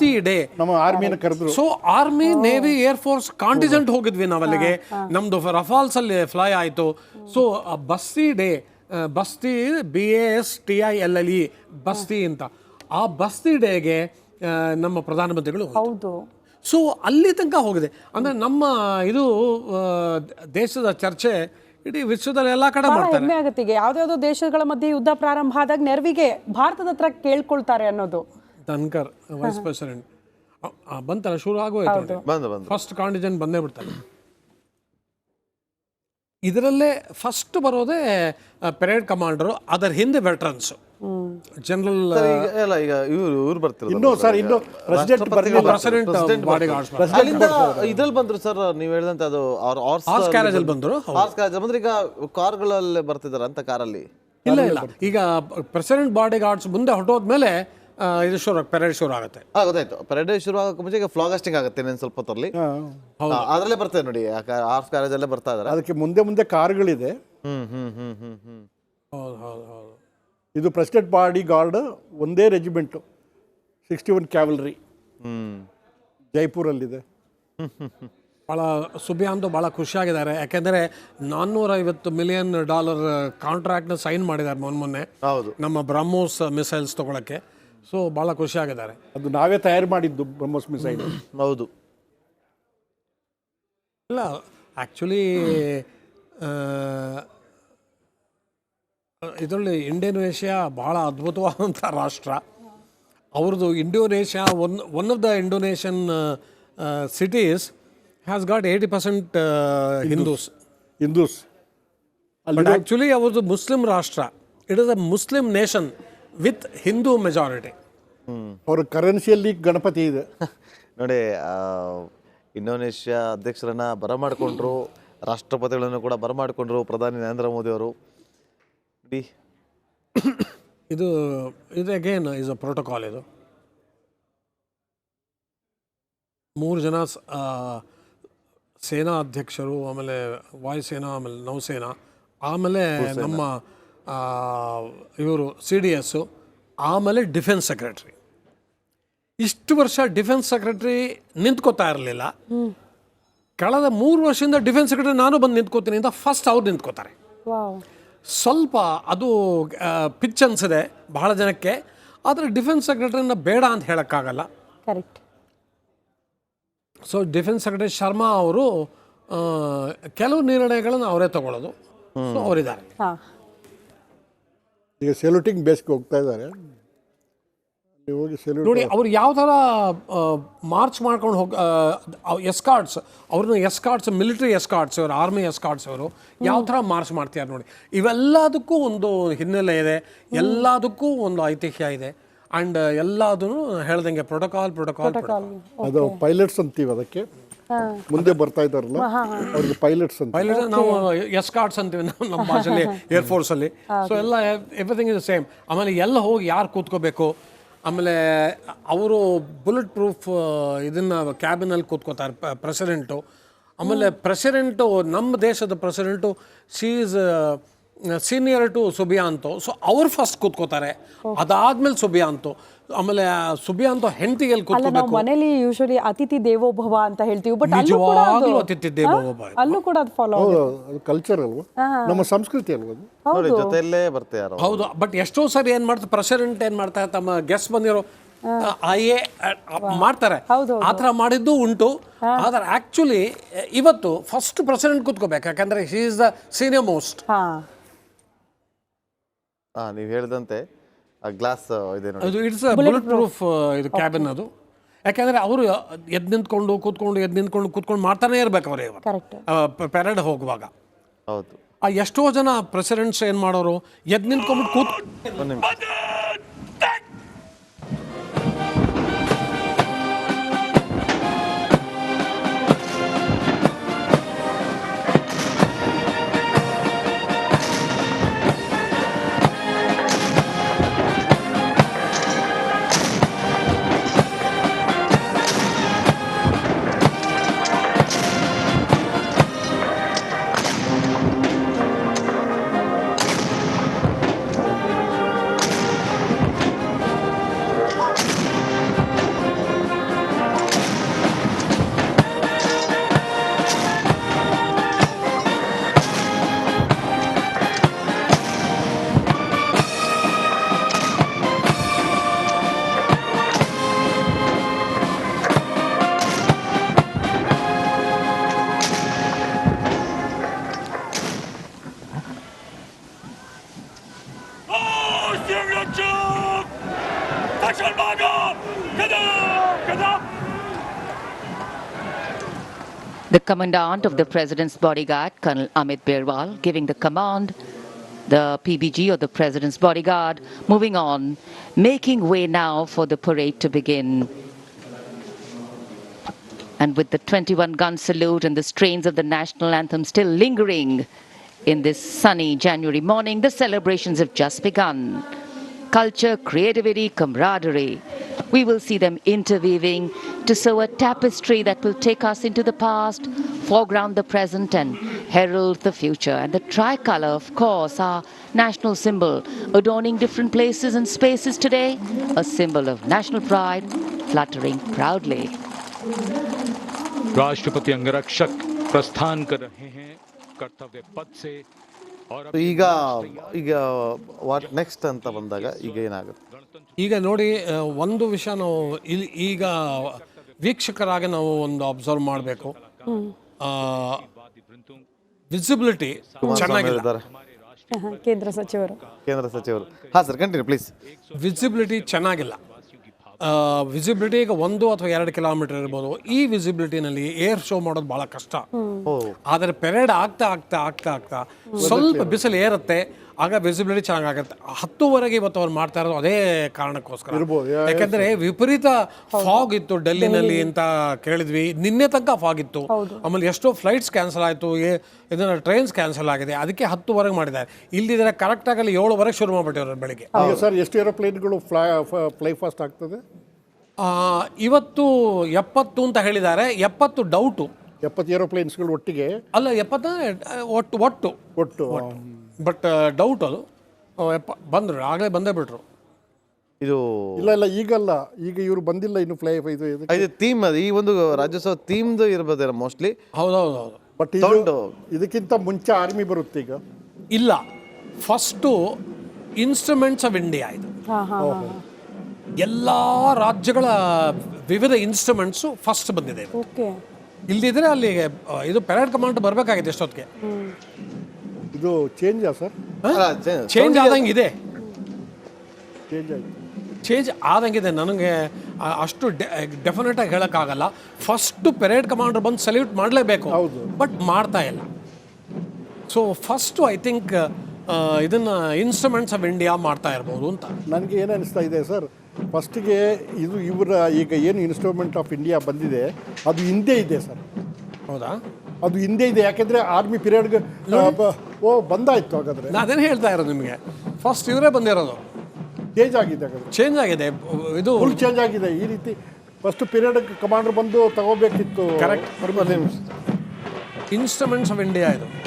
ಬಸ್ತಿ ಇದೆ ನಮ್ಮ ಆರ್ಮಿನ ಕರೆದ್ರು. So army navy air force contingent ಹೋಗಿದ್ವಿ ನಾವಲ್ಲಿಗೆ. ನಮ್ದು ರಫಾಲ್ಸ್ ಅಲ್ಲಿ ಫ್ಲೈ ಆಯ್ತು. So Bastille day Bastille B A S T I L L E Bastille ಅಂತ. ಆ ಬಸ್ತಿ ಡೇಗೆ ನಮ್ಮ ಪ್ರಧಾನಮಂತ್ರಿಗಳು ಹೌದು. ಸೊ ಅಲ್ಲಿ ತನಕ ಹೋಗಿದೆ. ಅಂದ್ರೆ ನಮ್ಮ ಇದು ದೇಶದ ಚರ್ಚೆ ಇಡೀ ವಿಶ್ವದಲ್ಲಿ ಎಲ್ಲಾ ಕಡೆ ಮಾಡ್ತಾರೆ. ಆಗುತ್ತೆ ಈಗ. ಯಾವ್ದಾವ್ದೋ ದೇಶಗಳ ಮಧ್ಯೆ ಯುದ್ಧ ಪ್ರಾರಂಭ ಆದಾಗ ನೆರವಿಗೆ ಭಾರತದ ಹತ್ರ ಕೇಳ್ಕೊಳ್ತಾರೆ ಅನ್ನೋದು. ಧನ್ಕರ್ ವೈಸ್ ಪ್ರೆಸಿಡೆಂಟ್ ಬಂತಲ್ಲ ಶುರು ಆಗೋಯ್ತು ಬಂದು ಬಂದು. ಫಸ್ಟ್ ಕಾಂಟಿಜೆಂಟ್ ಬಂದೇ ಬಿಡ್ತಾರೆ. ಇದರಲ್ಲೇ ಫಸ್ಟ್ ಬರೋದೇ ಪೆರೇಡ್ ಕಮಾಂಡರು ಅದರ ಹಿಂದೆ ವೆಟ್ರನ್ಸ್ ಜನರಲ್ ಸರ್, ಈಗ ಎಲ್ಲ ಈಗ ಇವ್ರು ಇವ್ರು ಬರ್ತಿರೋದು ಇನ್ನೂ ಸರ್ ಇನ್ನು ಪ್ರೆಸಿಡೆಂಟ್ ಬರಲಿಲ್ಲ. ಪ್ರೆಸಿಡೆಂಟ್ ಬಾಡಿ ಗಾರ್ಡ್ಸ್ ಅಲ್ಲಿಂದ ಇದ್ರಲ್ಲಿ ಬಂದ್ರು ಸರ್ ನೀವು ಹೇಳಿದಂತ ಅದು ಅವ್ರ ಹಾರ್ಸ್ ಕ್ಯಾರೇಜ್ ಅಲ್ಲಿ ಬಂದರು ಹಾರ್ಸ್ ಕ್ಯಾರೇಜ್ ಬಂದ್ರೆ ಈಗ ಕಾರ್ಗಳಲ್ಲಿ ಬರ್ತಿದ್ದಾರೆ ಅಂತ ಕಾರಲ್ಲಿ? ಇಲ್ಲ ಇಲ್ಲ. ಈಗ ಪ್ರೆಸಿಡೆಂಟ್ ಬಾಡಿ ಗಾರ್ಡ್ಸ್ ಮುಂದೆ ಹೊರಟೋದ್ಮೇಲೆ ಇದು ಶುರು ಪೆರೇಡ್ ಶುರು ಆಗುತ್ತೆ. ಹಾ ಗೊತ್ತಾಯ್ತು ಪೆರೇಡ್ ಶುರು ಆಗಕ್ಕೆ ಮುಂಚೆ ಈಗ ಫ್ಲಾಗಸ್ಟಿಂಗ್ ಆಗುತ್ತೆ ಇನ್ನೊಂದು ಸ್ವಲ್ಪ ಹೊತ್ತಲ್ಲಿ. ಅದರಲ್ಲೇ ಬರ್ತದೆ ನೋಡಿ ಆರ್ಸ್ ಕಾಲೇಜಲ್ಲೇ ಅಲ್ಲೇ ಬರ್ತಾ ಇದ್ದಾರೆ ಅದಕ್ಕೆ ಮುಂದೆ ಮುಂದೆ ಕಾರ್ಗಳಿದೆ. ಹ್ಮ್ ಹ್ಮ್ ಹ್ಮ್ ಹ್ಮ್ ಹ್ಮ್. ಹೌದು ಹೌದು ಹೌದು. ಇದು ಪ್ರೆಸಿಡೆಂಟ್ ಬಾಡಿ ಗಾರ್ಡ್ ಒಂದೇ ರೆಜಿಮೆಂಟು ಸಿಕ್ಸ್ಟಿ ಒನ್ ಕ್ಯಾವಲ್ರಿ ಹ್ಞೂ ಜೈಪುರಲ್ಲಿದೆ ಭಾಳ ಸುಬಿಯಾಂದು ಭಾಳ ಖುಷಿಯಾಗಿದ್ದಾರೆ. ಯಾಕೆಂದರೆ ನಾನ್ನೂರೈವತ್ತು ಮಿಲಿಯನ್ ಡಾಲರ್ ಕಾಂಟ್ರಾಕ್ಟ್ನ ಸೈನ್ ಮಾಡಿದ್ದಾರೆ ಮೊನ್ನೆ ಮೊನ್ನೆ. ಹೌದು. ನಮ್ಮ ಬ್ರಹ್ಮೋಸ್ ಮಿಸೈಲ್ಸ್ ತೊಗೊಳಕ್ಕೆ. ಸೊ ಭಾಳ ಖುಷಿಯಾಗಿದ್ದಾರೆ ಅದು ನಾವೇ ತಯಾರು ಮಾಡಿದ್ದು ಬ್ರಹ್ಮೋಸ್ ಮಿಸೈಲ್. ಹೌದು. ಇಲ್ಲ ಆ್ಯಕ್ಚುಲಿ ಇದರಲ್ಲಿ ಇಂಡೋನೇಷ್ಯಾ ಭಾಳ ಅದ್ಭುತವಾದಂಥ ರಾಷ್ಟ್ರ. ಅವ್ರದ್ದು Indonesia one one of the Indonesian cities has got eighty percent Hindus. Hindus. But actually ಅವ್ರದ್ದು ಮುಸ್ಲಿಂ ರಾಷ್ಟ್ರ. It is a Muslim nation with Hindu majority ಅವ್ರ ಕರೆನ್ಸಿಯಲ್ಲಿ ಗಣಪತಿ ಇದೆ. ನೋಡಿ ಇಂಡೋನೇಷ್ಯಾ ಅಧ್ಯಕ್ಷರನ್ನ ಬರಮಾಡಿಕೊಂಡ್ರು ರಾಷ್ಟ್ರಪತಿಗಳನ್ನು ಕೂಡ ಬರಮಾಡಿಕೊಂಡ್ರು ಪ್ರಧಾನಿ ನರೇಂದ್ರ ಮೋದಿ ಅವರು. ಡಿ. ಇದು ಇದು ಅಗೇನ್ ಇಸ್ ಅ ಪ್ರೋಟೋಕಾಲ್ ಇದು. ಮೂರು ಜನ ಸೇನಾ ಅಧ್ಯಕ್ಷರು ಆಮೇಲೆ ವಾಯುಸೇನಾ ಆಮೇಲೆ ನೌಸೇನಾ ಆಮೇಲೆ ನಮ್ಮ ಇವರು ಸಿ ಡಿ ಎಸ್ಸು ಆಮೇಲೆ ಡಿಫೆನ್ಸ್ ಸೆಕ್ರೆಟ್ರಿ. ಇಷ್ಟು ವರ್ಷ ಡಿಫೆನ್ಸ್ ಸೆಕ್ರೆಟ್ರಿ ನಿಂತ್ಕೋತಾ ಇರಲಿಲ್ಲ. ಕಳೆದ ಮೂರು ವರ್ಷದಿಂದ ಡಿಫೆನ್ಸ್ ಸೆಕ್ರೆಟರಿ ನಾನು ಬಂದು ನಿಂತ್ಕೋತೀನಿ ಅಂತ ಫಸ್ಟ್ ಅವ್ರು ನಿಂತ್ಕೋತಾರೆ. ಸ್ವಲ್ಪ ಅದು ಪಿಚ್ ಅನ್ಸಿದೆ ಬಹಳ ಜನಕ್ಕೆ. ಆದರೆ ಡಿಫೆನ್ಸ್ ಸೆಕ್ರೆಟರಿನ ಬೇಡ ಅಂತ ಹೇಳೋಕ್ಕಾಗಲ್ಲ. Correct so defence secretary Sharma ಅವರು ಕೆಲವು ನಿರ್ಣಯಗಳನ್ನು ಅವರೇ ತಗೊಳ್ಳೋದು. ಸೊ ಅವರಿದ್ದಾರೆ. ಈಗ ಸೆಲ್ಯೂಟಿಂಗ್ ಬೇಸ್ಗೆ ಹೋಗ್ತಾ ಇದ್ದಾರೆ. ಹೋಗಿ ಸೆಲ್ಯೂಟ್ ನೋಡಿ ಅವ್ರು ಯಾವ ಥರ ಮಾರ್ಚ್ ಮಾಡ್ಕೊಂಡು ಹೋಗಿ ಎಸ್ಕಾರ್ಟ್ಸ್ ಅವ್ರನ್ನ ಎಸ್ಕಾರ್ಟ್ಸ್ ಮಿಲಿಟರಿ ಎಸ್ಕಾರ್ಟ್ಸ್ ಅವರು ಆರ್ಮಿ ಎಸ್ಕಾರ್ಟ್ಸ್ ಅವರು ಯಾವ ಥರ ಮಾರ್ಚ್ ಮಾಡ್ತಿದ್ದಾರೆ ನೋಡಿ. ಇವೆಲ್ಲದಕ್ಕೂ ಒಂದು ಹಿನ್ನೆಲೆ ಇದೆ. ಎಲ್ಲದಕ್ಕೂ ಒಂದು ಐತಿಹ್ಯ ಇದೆ. ಆ್ಯಂಡ್ ಎಲ್ಲದೂ ಹೇಳ್ದಂಗೆ ಪ್ರೋಟೋಕಾಲ್ ಪ್ರೋಟೋಕಾಲ್ ಪ್ರೋಟೋಕಾಲ್ ಅದು ಪೈಲಟ್ಸ್ ಅಂತೀವಿ ಅದಕ್ಕೆ. ಮುಂದೆ ಬರ್ತಾ ಇದ್ದಾರಲ್ಲ? ಅವ್ರಿಗೆ ಪೈಲಟ್ಸ್ ಅಂತ. ಪೈಲಟ್ ನಾವು ಎಸ್ಕಾರ್ಟ್ಸ್ ಅಂತೀವಿ ನಾವು ನಮ್ಮ ಭಾಷೆಯಲ್ಲಿ ಏರ್ಫೋರ್ಸ್ ಅಲ್ಲಿ. ಸೊ ಎಲ್ಲ ಎವ್ರಿಥಿಂಗ್ ಇಸ್ ಸೇಮ್ ಆಮೇಲೆ ಎಲ್ಲ ಹೋಗಿ ಯಾರು ಕೂತ್ಕೋಬೇಕು? ಆಮೇಲೆ ಅವರು ಬುಲೆಟ್ ಪ್ರೂಫ್ ಇದನ್ನ ಕ್ಯಾಬಿನಲ್ಲಿ ಕೂತ್ಕೋತಾರೆ ಪ್ರೆಸಿಡೆಂಟು ಆಮೇಲೆ ಪ್ರೆಸಿಡೆಂಟು ನಮ್ಮ ದೇಶದ president she is senior to Subianto so ಅವ್ರು ಫಸ್ಟ್ ಕೂತ್ಕೋತಾರೆ. ಅದಾದ್ಮೇಲೆ ಸುಬಿಯಾಂತು ಆಮೇಲೆ ಸುಬಿಯಾಂತು ಹೆಂಡತಿಗೆ ಎಲ್ಲಿ ಅಲ್ಲ ನಾವು ಮನೇಲಿ ಯೂಶಲಿ ಅತಿಥಿ ದೇವೋಭವ ಅಂತ ಹೇಳ್ತೀವಿ ಬಟ್ ಅಲ್ಲೂ ಕೂಡ ಅದು- ಅತಿಥಿ ದೇವೋಭವ ಹಾ? ಅಲ್ಲೂ ಕೂಡ ಅದು ಫಾಲೋ ಹೌದು ಅದು ಕಲ್ಚರ್ ಅಲ್ವಾ? ನಮ್ಮ ಸಂಸ್ಕೃತಿ ಅಲ್ವಾ ಅದು? ನೋಡಿ ಜೊತೆಯಲ್ಲೇ ಹೌದು ಬಟ್ ಎಷ್ಟೋ ಸರಿ ಏನ್ ಮಾಡ್ತಾರೆ ಪ್ರೆಸಿಡೆಂಟ್ ಏನ್ ಮಾಡ್ತಾರೆ ತಮ್ಮ ಗೆಸ್ಟ್ ಬಂದಿರೋ ಆಯೇ ಎ ಮಾಡ್ತಾರೆ. ಆತರ ಆ ಥರ ಮಾಡಿದ್ದು ಉಂಟು. ಆದ್ರೆ ಆಕ್ಚುಲಿ ಇವತ್ತು ಫಸ್ಟ್ ಪ್ರೆಸಿಡೆಂಟ್ ಕೂತ್ಕೋಬೇಕು ಯಾಕಂದ್ರೆ he is the senior most ಹಾ. ನೀವ್ ನೀವು ಹೇಳಿದಂತೆ ಗ್ಲಾಸ್ ಇದೆ ನೋಡಿ. ಅದು ಇಟ್ಸ್ ಬುಲೆಟ್ ಪ್ರೂಫ್ ಇದು ಕ್ಯಾಬಿನ್ ಅದು. ಯಾಕಂದ್ರೆ ಅವರು ಎದ್ ನಿಂತ್ಕೊಂಡು ಕೂತ್ಕೊಂಡು ಎದ್ ನಿಂತ್ಕೊಂಡು ಕೂತ್ಕೊಂಡು ಮಾಡ್ತಾನೆ ಇರ್ಬೇಕು ಅವ್ರು ಪ್ಯಾರಡ್ ಪೆರೇಡ್ ಹೋಗುವಾಗ. ಹೌದು. ಆ ಎಷ್ಟೋ ಜನ ಪ್ರೆಸಿಡೆಂಟ್ಸ್ ಏನ್ ಮಾಡೋರು ಎದ್ ನಿಂತ್ಕೊಂಡ್ಬಿಟ್ಟು ಕೂತ್ commandant of the president's bodyguard, Colonel Amit Birwal, giving the command, the PBG or the president's bodyguard, moving on, making way now for the parade to begin. And with the 21 gun salute and the strains of the national anthem still lingering in this sunny January morning, the celebrations have just begun. Culture, creativity, camaraderie. We will see them interweaving to sew a tapestry that will take us into the past, foreground the present, and herald the future. And the tricolor, of course, our national symbol, adorning different places and spaces today, a symbol of national pride, fluttering proudly. राष्ट्रपति अंगरक्षक प्रस्थान कर रहे हैं कर्तव्य पथ से और अब ಈಗ ಈಗ ವಾಟ್ ನೆಕ್ಸ್ಟ್ ಅಂತ ಬಂದಾಗ ಈಗ ಏನಾಗುತ್ತೆ ಈಗ ನೋಡಿ ಆ, ಒಂದು ವಿಷಯ ನಾವು ಇಲ್ಲಿ ಈಗ ವೀಕ್ಷಕರಾಗಿ ನಾವು ಒಂದು ಅಬ್ಸರ್ವ್ ಮಾಡಬೇಕು. ವಿಸಿಬಿಲಿಟಿ ಚೆನ್ನಾಗಿಲ್ಲ ಕೇಂದ್ರ ಸಚಿವರು. ಕೇಂದ್ರ ಸಚಿವರು. ಹಾಂ ಸರ್ ಕಂಟಿನ್ಯೂ ಪ್ಲೀಸ್ ವಿಸಿಬಿಲಿಟಿ ಚೆನ್ನಾಗಿಲ್ಲ. ವಿಸಿಬಿಲಿಟಿ ಈಗ ಒಂದು ಅಥವಾ ಎರಡು ಕಿಲೋಮೀಟರ್ ಇರ್ಬೋದು. ಈ ವಿಸಿಬಿಲಿಟಿನಲ್ಲಿ ಏರ್ ಶೋ ಮಾಡೋದು ಬಹಳ ಕಷ್ಟ. ಆದರೆ ಪೆರೇಡ್ ಆಗ್ತಾ ಆಗ್ತಾ ಆಗ್ತಾ ಆಗ್ತಾ ಸ್ವಲ್ಪ ಬಿಸಿಲು ಏರುತ್ತೆ. ಆಗ ವಿಸಿಬಿಲಿಟಿ ಚೆನ್ನಾಗಾಗುತ್ತೆ. ಹತ್ತುವರೆಗೆ ಇವತ್ತು ಅವ್ರು ಮಾಡ್ತಾ ಇರೋದು ಅದೇ ಕಾರಣಕ್ಕೋಸ್ಕರ. ಯಾಕಂದ್ರೆ ವಿಪರೀತ ಫಾಗ್ ಇತ್ತು ಡೆಲ್ಲಿನಲ್ಲಿ ಅಂತ ಕೇಳಿದ್ವಿ. ನಿನ್ನೆ ತನಕ ಫಾಗ್ ಇತ್ತು. ಆಮೇಲೆ ಎಷ್ಟೋ ಫ್ಲೈಟ್ಸ್ ಕ್ಯಾನ್ಸಲ್ ಆಯಿತು. ಇದನ್ನ ಟ್ರೈನ್ಸ್ ಕ್ಯಾನ್ಸಲ್ ಆಗಿದೆ. ಅದಕ್ಕೆ ಹತ್ತುವರೆಗೆ ಮಾಡಿದ್ದಾರೆ. ಇಲ್ಲಿದ್ರೆ ಕರೆಕ್ಟ್ ಆಗಲಿ ಏಳುವರೆಗೆ ಶುರು ಮಾಡಿಬಿಟ್ಟಿರೋರು ಬೆಳಿಗ್ಗೆ. ಸರ್ ಎಷ್ಟು ಏರೋಪ್ಲೇನ್ಗಳು ಫ್ಲೈ ಫ್ಲೈ ಫಾಸ್ಟ್ ಆಗ್ತದೆ? ಆ, ಇವತ್ತು ಎಪ್ಪತ್ತು ಅಂತ ಹೇಳಿದ್ದಾರೆ. ಎಪ್ಪತ್ತು ಡೌಟು ಎಪ್ಪತ್ತು ಏರೋಪ್ಲೇನ್ಸ್ಗಳು ಒಟ್ಟಿಗೆ? ಅಲ್ಲ ಎಪ್ಪತ್ತ ಒಟ್ಟು ಒಟ್ಟು. ಒಟ್ಟು. ಬಟ್ ಡೌಟ್ ಅದು. ಯಪ್ಪ ಬಂದರು ಆಗಲೇ ಬಂದೇ ಬಿಟ್ರು. ಇದು ಇಲ್ಲ ಇಲ್ಲ ಈಗಲ್ಲ. ಈಗ ಇವರು ಬಂದಿಲ್ಲ ಇನ್ನು ಫ್ಲೈ ಇದು. ಇದು ಥೀಮ್ ಅದು. ಈ ಒಂದು ರಾಜ್ಯೋತ್ಸವ ಥೀಮ್ದು ಇರ್ಬೋದೇನೋ ಮೋಸ್ಟ್ಲಿ ಹೌದೌದು ಹೌದು ಬಟ್ ಇದು. ಇದಕ್ಕಿಂತ ಮುಂಚೆ ಆರ್ಮಿ ಬರುತ್ತೆ ಈಗ. ಇಲ್ಲ. ಫಸ್ಟು ಇನ್ಸ್ಟ್ರೂಮೆಂಟ್ಸ್ ಆಫ್ ಇಂಡಿಯಾ ಇದು. ಹಾ ಹಾ ಎಲ್ಲ ರಾಜ್ಯಗಳ ವಿವಿಧ ಇನ್ಸ್ಟ್ರೂಮೆಂಟ್ಸು ಫಸ್ಟ್ ಬಂದಿದೆ. ಇಲ್ಲಿದ್ರೆ ಓಕೆ ಇಲ್ದಿದ್ರೆ ಅಲ್ಲಿಗೆ ಇದು ಪೆರೇಡ್ ಕಮಾಂಡ್ ಬರಬೇಕಾಗಿದೆ ಎಷ್ಟೊತ್ತಿಗೆ. ಇದು ಚೇಂಜ ಸರ್? ಚೇಂಜ್ ಆದಂಗೆ ಇದೆ. ಚೇಂಜ್ ಆಯ್ತು. ಚೇಂಜ್ ಆದಂಗಿದೆ. ನನಗೆ ಅಷ್ಟು ಡೆಫಿನೆಟ್ ಆಗಿ ಹೇಳೋಕ್ಕಾಗಲ್ಲ. ಫಸ್ಟ್ ಪೆರೇಡ್ ಕಮಾಂಡರ್ ಬಂದು ಸಲ್ಯೂಟ್ ಮಾಡಲೇಬೇಕು. ಹೌದು. ಬಟ್ ಮಾಡ್ತಾ ಇಲ್ಲ. ಸೊ ಫಸ್ಟು ಐ ಥಿಂಕ್ ಇದನ್ನು ಇನ್ಸ್ಟ್ರೂಮೆಂಟ್ಸ್ ಆಫ್ ಇಂಡಿಯಾ ಮಾಡ್ತಾ ಇರ್ಬೋದು ಅಂತ. ನನಗೆ ಏನು ಅನಿಸ್ತಾ ಇದೆ ಸರ್ ಫಸ್ಟಿಗೆ ಇದು ಇವರ ಈಗ ಏನು ಇನ್ಸ್ಟ್ರೂಮೆಂಟ್ ಆಫ್ ಇಂಡಿಯಾ ಬಂದಿದೆ ಅದು ಹಿಂದೆ ಇದೆ ಸರ್. ಹೌದಾ? ಅದು ಹಿಂದೆ ಇದೆ. ಯಾಕೆಂದರೆ ಆರ್ಮಿ ಪೀರಿಯಡ್ಗೆ ಓ ಬಂದಾಯ್ತು ಹಾಗಾದ್ರೆ. ನಾ ಅದೇನು ಹೇಳ್ತಾ ಇರೋದು ನಿಮಗೆ? ಫಸ್ಟ್ ಇವರೇ ಬಂದಿರೋದು. ಚೇಂಜ್ ಆಗಿದೆ ಹಾಗಾದ್ರೆ. ಚೇಂಜ್ ಆಗಿದೆ. ಇದು ಫುಲ್ ಚೇಂಜ್ ಆಗಿದೆ. ಈ ರೀತಿ ಫಸ್ಟ್ ಪೀರಿಯಡ್ ಕಮಾಂಡರ್ ಬಂದು ತಗೋಬೇಕಿತ್ತು. ಕರೆಕ್ಟ್ ಇನ್ಸ್ಟ್ರೂಮೆಂಟ್ಸ್ ಆಫ್ ಇಂಡಿಯಾ ಇದು.